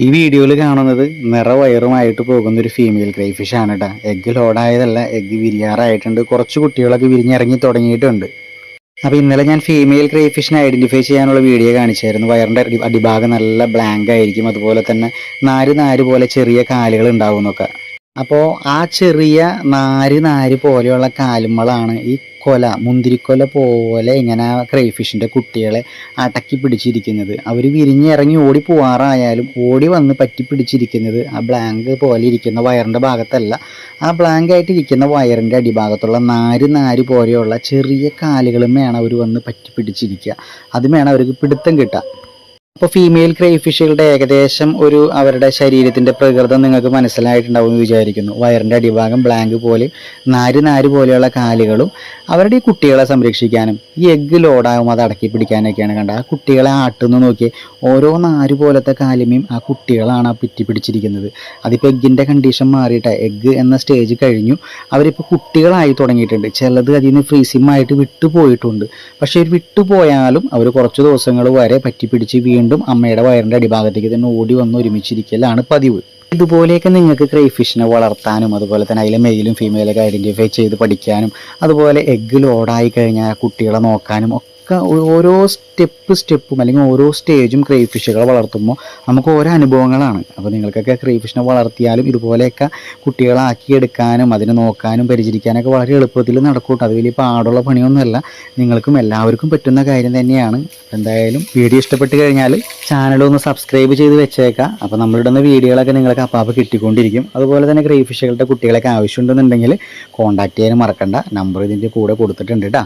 ഈ വീഡിയോയിൽ കാണുന്നത് നിറവയറുമായിട്ട് പോകുന്ന ഒരു ഫീമെയിൽ ക്രൈഫിഷ് ആണ് കേട്ടോ എഗ്ഗ് ലോഡായതല്ല എഗ്ഗ് വിരിയാറായിട്ടുണ്ട്. കുറച്ച് കുട്ടികളൊക്കെ വിരിഞ്ഞിറങ്ങി തുടങ്ങിയിട്ടുണ്ട്. അപ്പോൾ ഇന്നലെ ഞാൻ ഫീമെയിൽ ക്രൈഫിഷിനെ ഐഡന്റിഫൈ ചെയ്യാനുള്ള വീഡിയോ കാണിച്ചായിരുന്നു. വയറിന്റെ അടിഭാഗം നല്ല ബ്ലാങ്ക് ആയിരിക്കും. അതുപോലെ തന്നെ നാര് നാര് പോലെ ചെറിയ കാലുകൾ ഉണ്ടാവും എന്നൊക്കെ. അപ്പോൾ ആ ചെറിയ നാര് നാര് പോലെയുള്ള കാലുമ്പളാണ് ഈ കൊല മുന്തിരിക്കൊല പോലെ ഇങ്ങനെ ക്രൈഫിഷിന്റെ കുട്ടികളെ അടക്കി പിടിച്ചിരിക്കുന്നത്. അവർ വിരിഞ്ഞിറങ്ങി ഓടി പോവാറായാലും ഓടി വന്ന് പറ്റി പിടിച്ചിരിക്കുന്നത് ആ ബ്ലാങ്ക് പോലെ ഇരിക്കുന്ന വയറിന്റെ ഭാഗത്തല്ല. ആ ബ്ലാങ്ക് ഇരിക്കുന്ന വയറിന്റെ അടിഭാഗത്തുള്ള നാര് നാര് പോലെയുള്ള ചെറിയ കാലുകളും വേണം അവർ വന്ന് പറ്റി പിടിച്ചിരിക്കുക. അതുമേയാണ് അവർക്ക് പിടുത്തം കിട്ടുക. അപ്പോൾ ഫീമെയിൽ ക്രൈഫിഷുകളുടെ ഏകദേശം ഒരു അവരുടെ ശരീരത്തിന്റെ പ്രകൃതം നിങ്ങൾക്ക് മനസ്സിലായിട്ടുണ്ടാവും എന്ന് വിചാരിക്കുന്നു. വയറിന്റെ അടിഭാഗം ബ്ലാങ്ക് പോലെ നാര് നാര് പോലെയുള്ള കാലുകളും അവരുടെ ഈ കുട്ടികളെ സംരക്ഷിക്കാനും ഈ എഗ്ഗ് ലോഡാകും അത് അടക്കി പിടിക്കാനൊക്കെയാണ് കണ്ടത്. ആ കുട്ടികളെ ആട്ടുന്നു നോക്കി ഓരോ നാര് പോലത്തെ കാലുമേയും ആ കുട്ടികളാണ് ആ പിറ്റി പിടിച്ചിരിക്കുന്നത്. അതിപ്പോൾ എഗ്ഗിന്റെ കണ്ടീഷൻ മാറിയിട്ട്. എഗ്ഗ് എന്ന സ്റ്റേജ് കഴിഞ്ഞു. അവരിപ്പോൾ കുട്ടികളായി തുടങ്ങിയിട്ടുണ്ട്. ചിലത് അതിൽ നിന്ന് ഫ്രീസിമായിട്ട് വിട്ടുപോയിട്ടുണ്ട്. പക്ഷേ വിട്ടുപോയാലും അവർ കുറച്ച് ദിവസങ്ങൾ വരെ പറ്റിപ്പിടിച്ച് വീണ്ടും അമ്മയുടെ വയറിന്റെ അടിഭാഗത്തേക്ക് തന്നെ ഓടി വന്ന് ഒരുമിച്ചിരിക്കലാണ് പതിവ്. ഇതുപോലെയൊക്കെ നിങ്ങൾക്ക് ക്രൈഫിഷിനെ വളർത്താനും അതുപോലെ തന്നെ അതിലെ മെയിലും ഫീമെയിലൊക്കെ ഐഡന്റിഫൈ ചെയ്ത് പഠിക്കാനും അതുപോലെ എഗ്ഗ് ലോഡായി കഴിഞ്ഞാൽ കുട്ടികളെ നോക്കാനും ഒക്കെ ഓരോ സ്റ്റെപ്പ് സ്റ്റെപ്പും അല്ലെങ്കിൽ ഓരോ സ്റ്റേജും ക്രൈഫിഷുകളെ വളർത്തുമ്പോൾ നമുക്ക് ഓരോ അനുഭവങ്ങളാണ്. അപ്പോൾ നിങ്ങൾക്കൊക്കെ ക്രൈഫിഷിനെ വളർത്തിയാലും ഇതുപോലെയൊക്കെ കുട്ടികളാക്കിയെടുക്കാനും അതിനെ നോക്കാനും പരിചരിക്കാനൊക്കെ വളരെ എളുപ്പത്തിൽ നടക്കൂട്ടോ അത് വലിയ പാടുള്ള പണിയൊന്നുമല്ല. നിങ്ങൾക്കും എല്ലാവർക്കും പറ്റുന്ന കാര്യം തന്നെയാണ്. എന്തായാലും വീഡിയോ ഇഷ്ടപ്പെട്ട് കഴിഞ്ഞാൽ ചാനലൊന്ന് സബ്സ്ക്രൈബ് ചെയ്ത് വെച്ചേക്കാം അപ്പോൾ നമ്മളിടുന്ന വീഡിയോകളൊക്കെ നിങ്ങൾക്ക് അപ്പാപ്പ് കിട്ടിക്കൊണ്ടിരിക്കും. അതുപോലെ തന്നെ ക്രൈഫിഷുകളുടെ കുട്ടികളൊക്കെ ആവശ്യമുണ്ടെന്നുണ്ടെങ്കിൽ കോൺടാക്ട് ചെയ്യാനും മറക്കണ്ട. നമ്പർ ഇതിന്റെ കൂടെ കൊടുത്തിട്ടുണ്ട് കേട്ടോ.